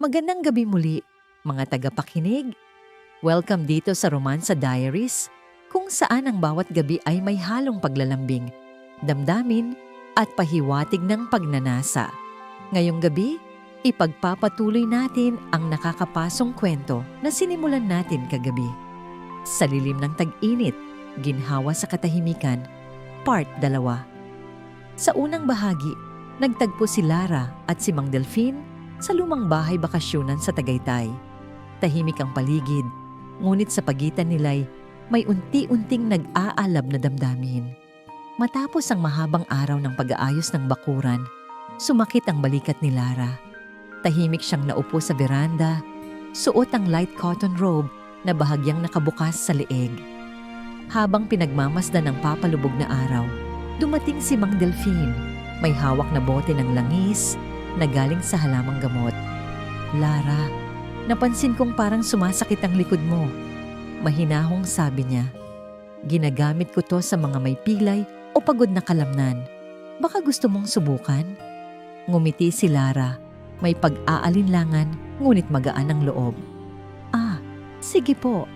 Magandang gabi muli, mga tagapakinig. Welcome dito sa Romansa Diaries, kung saan ang bawat gabi ay may halong paglalambing, damdamin at pahiwatig ng pagnanasa. Ngayong gabi, ipagpapatuloy natin ang nakakapasong kwento na sinimulan natin kagabi. Sa lilim ng tag-init, ginhawa sa katahimikan, part 2. Sa unang bahagi, nagtagpo si Lara at si Mang Delphine sa lumang bahay bakasyonan sa Tagaytay. Tahimik ang paligid, ngunit sa pagitan nila'y may unti-unting nag-aalab na damdamin. Matapos ang mahabang araw ng pag-aayos ng bakuran, sumakit ang balikat ni Lara. Tahimik siyang naupo sa veranda, suot ang light cotton robe na bahagyang nakabukas sa leeg. Habang pinagmamasdan ng papalubog na araw, dumating si Mang Delphine. May hawak na bote ng langis na galing sa halamang gamot. Lara, napansin kong parang sumasakit ang likod mo. Mahinahong sabi niya. Ginagamit ko to sa mga may pilay o pagod na kalamnan. Baka gusto mong subukan? Ngumiti si Lara. May pag-aalinlangan ngunit magaan ang loob. Ah, sige po.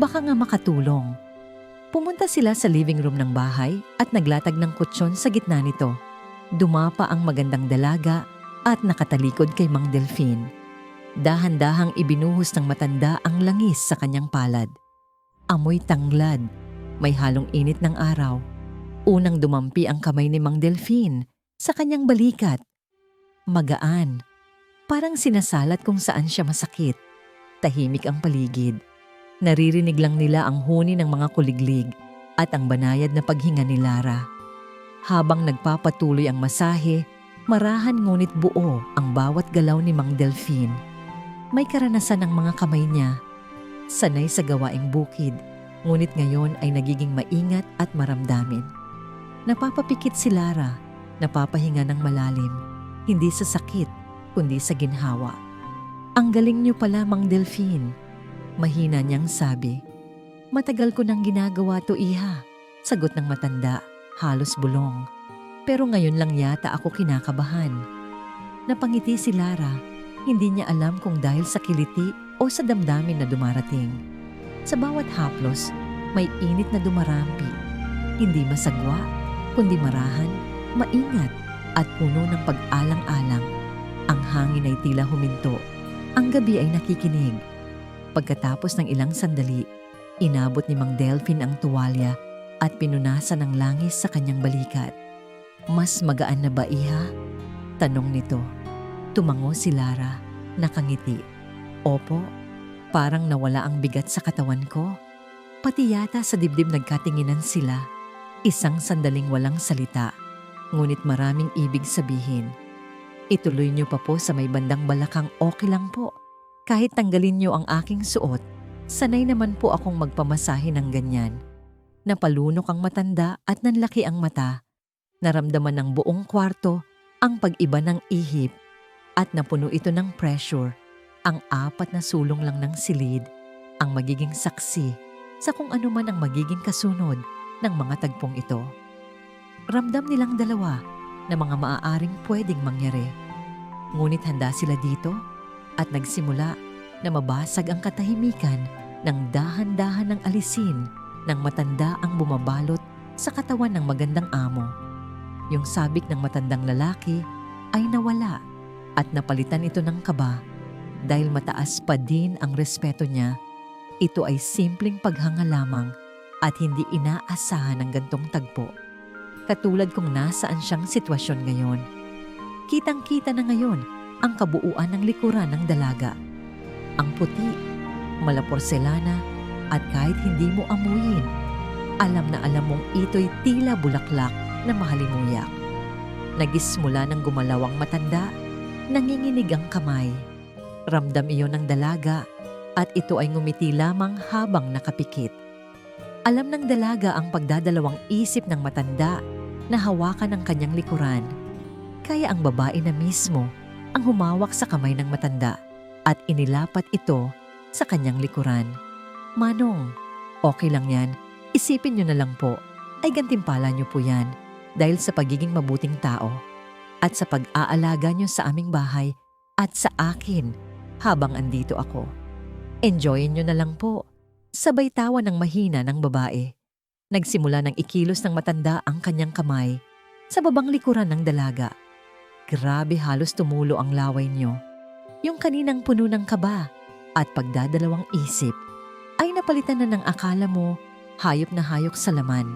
Baka nga makatulong. Pumunta sila sa living room ng bahay at naglatag ng kutsyon sa gitna nito. Dumapa ang magandang dalaga at nakatalikod kay Mang Delphine. Dahan-dahang ibinuhos ng matanda ang langis sa kanyang palad. Amoy tanglad, may halong init ng araw. Unang dumampi ang kamay ni Mang Delphine sa kanyang balikat. Magaan, parang sinasalat kung saan siya masakit. Tahimik ang paligid. Naririnig lang nila ang huni ng mga kuliglig at ang banayad na paghinga ni Lara. Habang nagpapatuloy ang masahe, marahan ngunit buo ang bawat galaw ni Mang Delphine. May karanasan ng mga kamay niya. Sanay sa gawaing bukid, ngunit ngayon ay nagiging maingat at maramdamin. Napapapikit si Lara, napapahinga ng malalim, hindi sa sakit, kundi sa ginhawa. Ang galing niyo pala, Mang Delphine. Mahina niyang sabi. Matagal ko nang ginagawa to, iha. Sagot ng matanda, halos bulong. Pero ngayon lang yata ako kinakabahan. Napangiti si Lara. Hindi niya alam kung dahil sa kiliti o sa damdamin na dumarating. Sa bawat haplos, may init na dumarampi. Hindi masagwa, kundi marahan, maingat, at puno ng pag-alang-alang. Ang hangin ay tila huminto. Ang gabi ay nakikinig. Pagkatapos ng ilang sandali, inabot ni Mang Delphine ang tuwalya at pinunasan ng langis sa kanyang balikat. Mas magaan na ba iha? Tanong nito. Tumango si Lara, nakangiti. Opo, parang nawala ang bigat sa katawan ko. Pati yata sa dibdib nagkatinginan sila. Isang sandaling walang salita, ngunit maraming ibig sabihin. Ituloy niyo pa po sa may bandang balakang okay lang po. Kahit tanggalin niyo ang aking suot, sanay naman po akong magpamasahe ng ganyan. Napalunok ang matanda at nanlaki ang mata. Naramdaman ng buong kwarto ang pag-iba ng ihip at napuno ito ng pressure. Ang apat na sulong lang ng silid ang magiging saksi sa kung ano man ang magiging kasunod ng mga tagpong ito. Ramdam nilang dalawa na mga maaaring pwedeng mangyari. Ngunit handa sila dito at nagsimula na mabasag ang katahimikan ng dahan-dahan ng alisin ng matanda ang bumabalot sa katawan ng magandang amo. Yung sabik ng matandang lalaki ay nawala at napalitan ito ng kaba dahil mataas pa din ang respeto niya. Ito ay simpleng paghanga lamang at hindi inaasahan ng gantong tagpo. Katulad kung nasaan siyang sitwasyon ngayon. Kitang-kita na ngayon ang kabuuan ng likuran ng dalaga. Ang puti, malaporselana, at kahit hindi mo amuyin, alam na alam mong ito'y tila bulaklak na mahalimuyak. Nagismula ng gumalaw ang matanda, nanginginig ang kamay. Ramdam iyon ng dalaga at ito ay ngumiti lamang habang nakapikit. Alam ng dalaga ang pagdadalawang isip ng matanda na hawakan ang kanyang likuran. Kaya ang babae na mismo ang humawak sa kamay ng matanda at inilapat ito sa kanyang likuran. Manong, okay lang yan. Isipin nyo na lang po, ay gantimpala nyo po yan dahil sa pagiging mabuting tao at sa pag-aalaga nyo sa aming bahay at sa akin habang andito ako. Enjoyin nyo na lang po. Sabay tawa ng mahina ng babae. Nagsimula ng ikilos ng matanda ang kanyang kamay sa babang likuran ng dalaga. Grabe halos tumulo ang laway nyo. Yung kaninang puno ng kaba at pagdadalawang isip ay napalitan na ng akala mo hayop na hayok sa laman.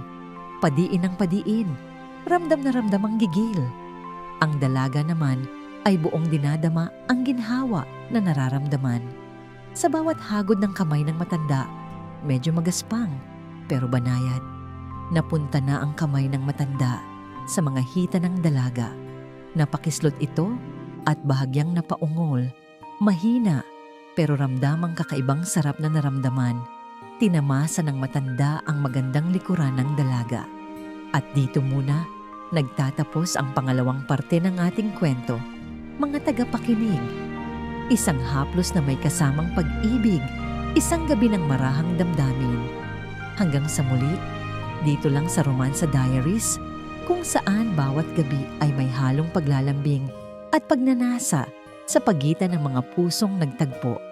Padiin ng padiin, ramdam na ramdam ang gigil. Ang dalaga naman ay buong dinadama ang ginhawa na nararamdaman. Sa bawat hagod ng kamay ng matanda, medyo magaspang pero banayad. Napunta na ang kamay ng matanda sa mga hita ng dalaga. Napakislot ito at bahagyang napaungol. Mahina pero ramdamang kakaibang sarap na naramdaman. Tinamasa ng matanda ang magandang likuran ng dalaga. At dito muna, nagtatapos ang pangalawang parte ng ating kwento. Mga tagapakinig, isang haplos na may kasamang pag-ibig, isang gabi ng marahang damdamin. Hanggang sa muli, dito lang sa Romansa Diaries, kung saan bawat gabi ay may halong paglalambing at pagnanasa sa pagitan ng mga pusong nagtagpo